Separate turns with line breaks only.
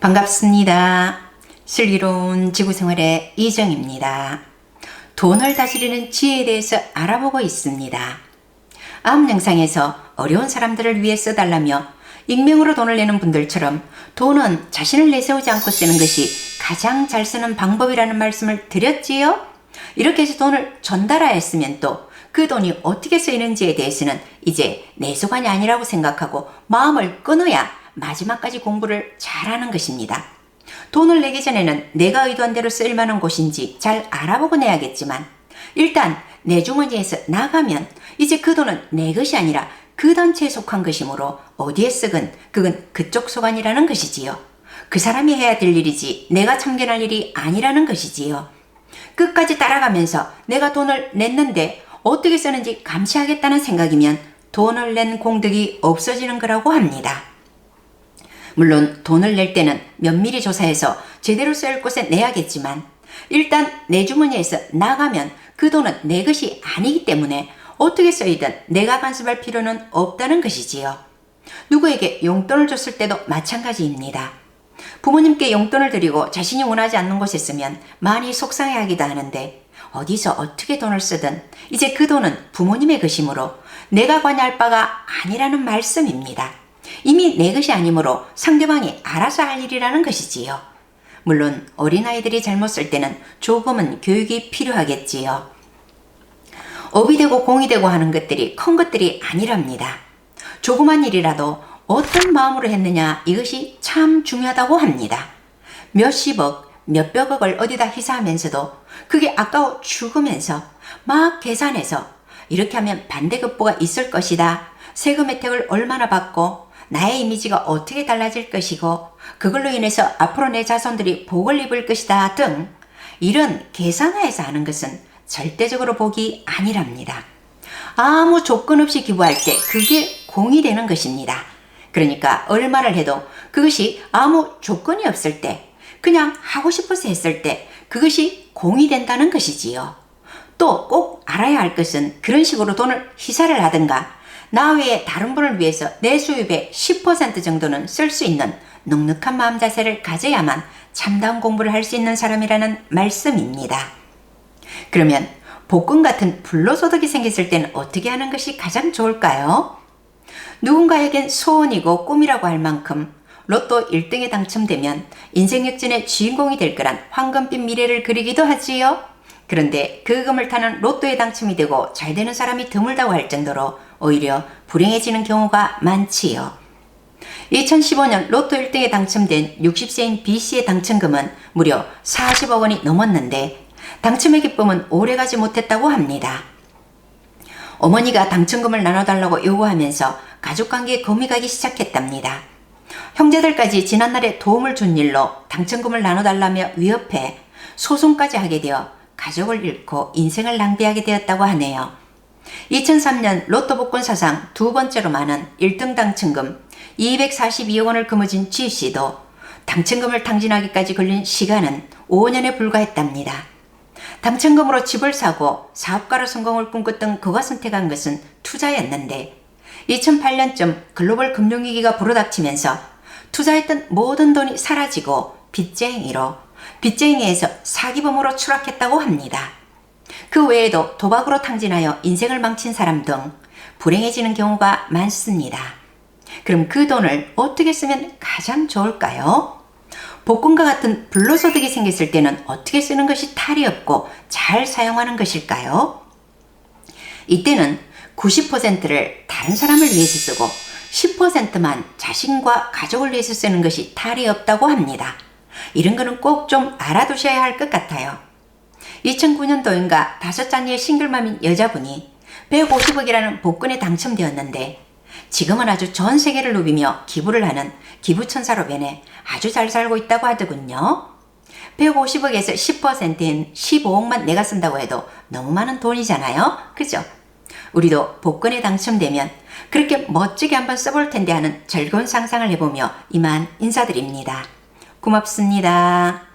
반갑습니다. 슬기로운 지구생활의 이정입니다. 돈을 다스리는 지혜에 대해서 알아보고 있습니다. 다음 영상에서 어려운 사람들을 위해 써달라며 익명으로 돈을 내는 분들처럼 돈은 자신을 내세우지 않고 쓰는 것이 가장 잘 쓰는 방법이라는 말씀을 드렸지요? 이렇게 해서 돈을 전달하였으면 또 그 돈이 어떻게 쓰이는지에 대해서는 이제 내 소관이 아니라고 생각하고 마음을 끊어야 마지막까지 공부를 잘하는 것입니다. 돈을 내기 전에는 내가 의도한 대로 쓸 만한 곳인지 잘 알아보고 내야겠지만 일단 내 주머니에서 나가면 이제 그 돈은 내 것이 아니라 그 단체에 속한 것이므로 어디에 쓰건 그건 그쪽 소관이라는 것이지요. 그 사람이 해야 될 일이지 내가 참견할 일이 아니라는 것이지요. 끝까지 따라가면서 내가 돈을 냈는데 어떻게 쓰는지 감시하겠다는 생각이면 돈을 낸 공덕이 없어지는 거라고 합니다. 물론 돈을 낼 때는 면밀히 조사해서 제대로 쓸 곳에 내야겠지만 일단 내 주머니에서 나가면 그 돈은 내 것이 아니기 때문에 어떻게 쓰이든 내가 간섭할 필요는 없다는 것이지요. 누구에게 용돈을 줬을 때도 마찬가지입니다. 부모님께 용돈을 드리고 자신이 원하지 않는 곳에 쓰면 많이 속상해하기도 하는데 어디서 어떻게 돈을 쓰든 이제 그 돈은 부모님의 것이므로 내가 관여할 바가 아니라는 말씀입니다. 이미 내 것이 아니므로 상대방이 알아서 할 일이라는 것이지요. 물론 어린아이들이 잘못 쓸 때는 조금은 교육이 필요하겠지요. 업이 되고 공이 되고 하는 것들이 큰 것들이 아니랍니다. 조그만 일이라도 어떤 마음으로 했느냐 이것이 참 중요하다고 합니다. 몇십억, 몇백억을 어디다 희사하면서도 그게 아까워 죽으면서 막 계산해서 이렇게 하면 반대급부가 있을 것이다. 세금 혜택을 얼마나 받고 나의 이미지가 어떻게 달라질 것이고 그걸로 인해서 앞으로 내 자손들이 복을 입을 것이다 등 이런 계산하에서 하는 것은 절대적으로 복이 아니랍니다. 아무 조건 없이 기부할 때 그게 공이 되는 것입니다. 그러니까 얼마를 해도 그것이 아무 조건이 없을 때 그냥 하고 싶어서 했을 때 그것이 공이 된다는 것이지요. 또 꼭 알아야 할 것은 그런 식으로 돈을 희사를 하든가 나 외에 다른 분을 위해서 내 수입의 10% 정도는 쓸 수 있는 넉넉한 마음 자세를 가져야만 참다운 공부를 할 수 있는 사람이라는 말씀입니다. 그러면 복권 같은 불로소득이 생겼을 때는 어떻게 하는 것이 가장 좋을까요? 누군가에겐 소원이고 꿈이라고 할 만큼 로또 1등에 당첨되면 인생 역전의 주인공이 될 거란 황금빛 미래를 그리기도 하지요. 그런데 그 금을 타는 로또에 당첨이 되고 잘 되는 사람이 드물다고 할 정도로 오히려 불행해지는 경우가 많지요. 2015년 로또 1등에 당첨된 60세인 B씨의 당첨금은 무려 40억 원이 넘었는데 당첨의 기쁨은 오래가지 못했다고 합니다. 어머니가 당첨금을 나눠달라고 요구하면서 가족관계에 금이 가기 시작했답니다. 형제들까지 지난날에 도움을 준 일로 당첨금을 나눠달라며 위협해 소송까지 하게 되어 가족을 잃고 인생을 낭비하게 되었다고 하네요. 2003년 로또 복권 사상 두 번째로 많은 1등 당첨금 242억 원을 거머쥔 지 씨도 당첨금을 탕진하기까지 걸린 시간은 5년에 불과했답니다. 당첨금으로 집을 사고 사업가로 성공을 꿈꿨던 그가 선택한 것은 투자였는데 2008년쯤 글로벌 금융위기가 불어닥치면서 투자했던 모든 돈이 사라지고 빚쟁이로 빚쟁이에서 사기범으로 추락했다고 합니다. 그 외에도 도박으로 탕진하여 인생을 망친 사람 등 불행해지는 경우가 많습니다. 그럼 그 돈을 어떻게 쓰면 가장 좋을까요? 복권과 같은 불로소득이 생겼을 때는 어떻게 쓰는 것이 탈이 없고 잘 사용하는 것일까요? 이때는 90%를 다른 사람을 위해서 쓰고 10%만 자신과 가족을 위해서 쓰는 것이 탈이 없다고 합니다. 이런 거는 꼭 좀 알아두셔야 할 것 같아요. 2009년도인가 다섯 자녀의 싱글맘인 여자분이 150억이라는 복권에 당첨되었는데 지금은 아주 전 세계를 누비며 기부를 하는 기부천사로 변해 아주 잘 살고 있다고 하더군요. 150억에서 10%인 15억만 내가 쓴다고 해도 너무 많은 돈이잖아요. 그죠? 우리도 복권에 당첨되면 그렇게 멋지게 한번 써볼 텐데 하는 즐거운 상상을 해보며 이만 인사드립니다. 고맙습니다.